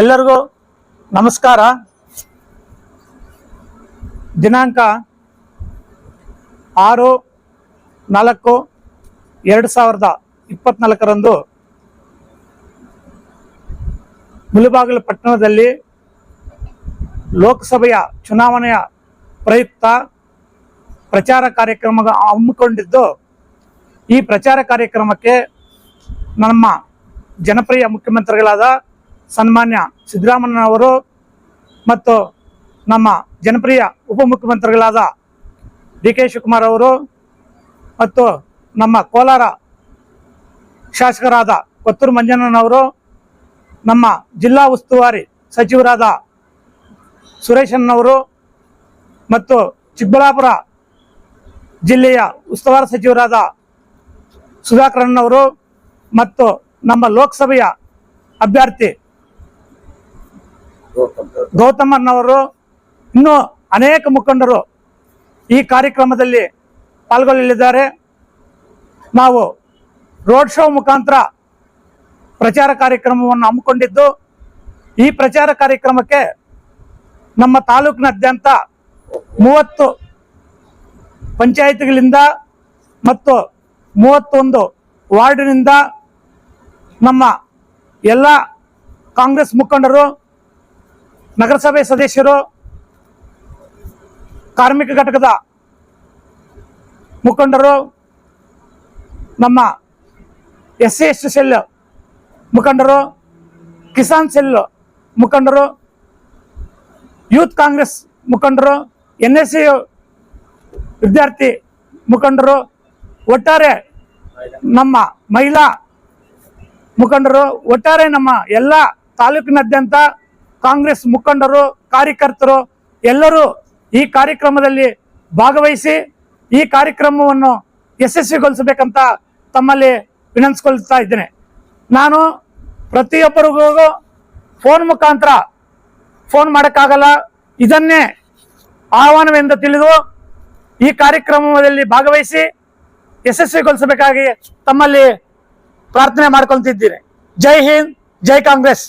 ಎಲ್ಲರಿಗೂ ನಮಸ್ಕಾರ. ದಿನಾಂಕ ಆರು, ನಾಲ್ಕು, ಎರಡು ಸಾವಿರದ ಇಪ್ಪತ್ನಾಲ್ಕರಂದು ಮುಳುಬಾಗಿಲು ಪಟ್ಟಣದಲ್ಲಿ ಲೋಕಸಭೆಯ ಚುನಾವಣೆಯ ಪ್ರಯುಕ್ತ ಪ್ರಚಾರ ಕಾರ್ಯಕ್ರಮ ಹಮ್ಮಿಕೊಂಡಿದ್ದು, ಈ ಪ್ರಚಾರ ಕಾರ್ಯಕ್ರಮಕ್ಕೆ ನಮ್ಮ ಜನಪ್ರಿಯ ಮುಖ್ಯಮಂತ್ರಿಗಳಾದ ಸನ್ಮಾನ್ಯ ಸಿದ್ದರಾಮಯ್ಯನವರು ಮತ್ತು ನಮ್ಮ ಜನಪ್ರಿಯ ಉಪಮುಖ್ಯಮಂತ್ರಿಗಳಾದ ಡಿ ಕೆ ಶಿವಕುಮಾರ್ ಅವರು ಮತ್ತು ನಮ್ಮ ಕೋಲಾರ ಶಾಸಕರಾದ ಕೊತ್ತೂರು ಮಂಜಣ್ಣನವರು, ನಮ್ಮ ಜಿಲ್ಲಾ ಉಸ್ತುವಾರಿ ಸಚಿವರಾದ ಸುರೇಶನ್ನವರು ಮತ್ತು ಚಿಕ್ಕಬಳ್ಳಾಪುರ ಜಿಲ್ಲೆಯ ಉಸ್ತುವಾರಿ ಸಚಿವರಾದ ಸುಧಾಕರಣ್ಣವರು ಮತ್ತು ನಮ್ಮ ಲೋಕಸಭೆಯ ಅಭ್ಯರ್ಥಿ ಗೌತಮನ್ನವರು ಇನ್ನೂ ಅನೇಕ ಮುಖಂಡರು ಈ ಕಾರ್ಯಕ್ರಮದಲ್ಲಿ ಪಾಲ್ಗೊಳ್ಳಲಿದ್ದಾರೆ. ನಾವು ರೋಡ್ ಶೋ ಮುಖಾಂತರ ಪ್ರಚಾರ ಕಾರ್ಯಕ್ರಮವನ್ನು ಹಮ್ಮಿಕೊಂಡಿದ್ದು, ಈ ಪ್ರಚಾರ ಕಾರ್ಯಕ್ರಮಕ್ಕೆ ನಮ್ಮ ತಾಲೂಕಿನಾದ್ಯಂತ ಮೂವತ್ತು ಪಂಚಾಯಿತಿಗಳಿಂದ ಮತ್ತು ಮೂವತ್ತೊಂದು ವಾರ್ಡಿನಿಂದ ನಮ್ಮ ಎಲ್ಲ ಕಾಂಗ್ರೆಸ್ ಮುಖಂಡರು ನಗರಸಭೆ ಸದಸ್ಯರು, ಕಾರ್ಮಿಕ ಘಟಕದ ಮುಖಂಡರು, ನಮ್ಮ S C S T cell ಮುಖಂಡರು, ಕಿಸಾನ್ ಸೆಲ್ ಮುಖಂಡರು, ಯೂತ್ ಕಾಂಗ್ರೆಸ್ ಮುಖಂಡರು ಎನ್ ಎಸ್ ಸಿ ವಿದ್ಯಾರ್ಥಿ ಮುಖಂಡರು, ಒಟ್ಟಾರೆ ನಮ್ಮ ಮಹಿಳಾ ಮುಖಂಡರು, ಒಟ್ಟಾರೆ ನಮ್ಮ ಎಲ್ಲ ತಾಲೂಕಿನಾದ್ಯಂತ ಕಾಂಗ್ರೆಸ್ ಮುಖಂಡರು, ಕಾರ್ಯಕರ್ತರು ಎಲ್ಲರೂ ಈ ಕಾರ್ಯಕ್ರಮದಲ್ಲಿ ಭಾಗವಹಿಸಿ ಈ ಕಾರ್ಯಕ್ರಮವನ್ನು ಯಶಸ್ವಿಗೊಳಿಸಬೇಕಂತ ತಮ್ಮಲ್ಲಿ ವಿನಂತಿಸ್ಕೊಳ್ತಾ ಇದ್ದೇನೆ. ನಾನು ಪ್ರತಿಯೊಬ್ಬರಿಗೂ ಫೋನ್ ಮುಖಾಂತರ ಫೋನ್ ಮಾಡೋಕ್ಕಾಗಲ್ಲ. ಇದನ್ನೇ ಆಹ್ವಾನವೆಂದು ತಿಳಿದು ಈ ಕಾರ್ಯಕ್ರಮದಲ್ಲಿ ಭಾಗವಹಿಸಿ ಯಶಸ್ವಿಗೊಳಿಸಬೇಕಾಗಿ ತಮ್ಮಲ್ಲಿ ಪ್ರಾರ್ಥನೆ ಮಾಡ್ಕೊಳ್ತಿದ್ದೀನಿ. ಜೈ ಹಿಂದ್, ಜೈ ಕಾಂಗ್ರೆಸ್.